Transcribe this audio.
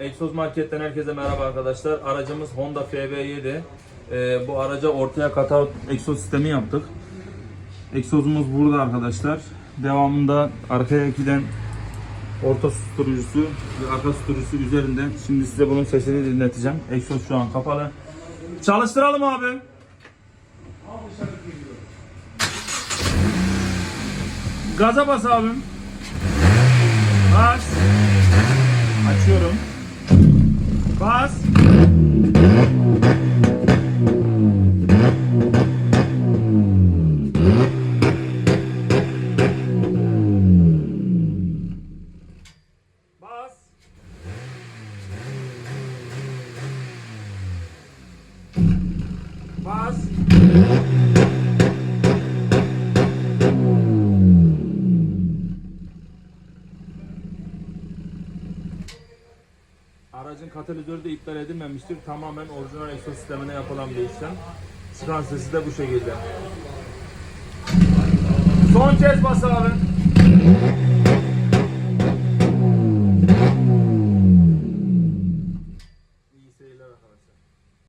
Egzoz Market'ten herkese merhaba arkadaşlar. Aracımız Honda FB7. Ee, bu araca ortaya kata egzoz sistemi yaptık. Egzozumuz burada arkadaşlar. Devamında arkaya giden orta susturucusu ve arka susturucusu üzerinde. Şimdi size bunun sesini dinleteceğim. Egzoz şu an kapalı. Çalıştıralım abi. Gaza bas abim. Bas. Açıyorum. Bas. Bas. Bas. Aracın katalizörü de iptal edilmemiştir. Tamamen orijinal egzoz sistemine yapılan bir işlem. Çıkan sesi de bu şekilde. Son kez bas abi.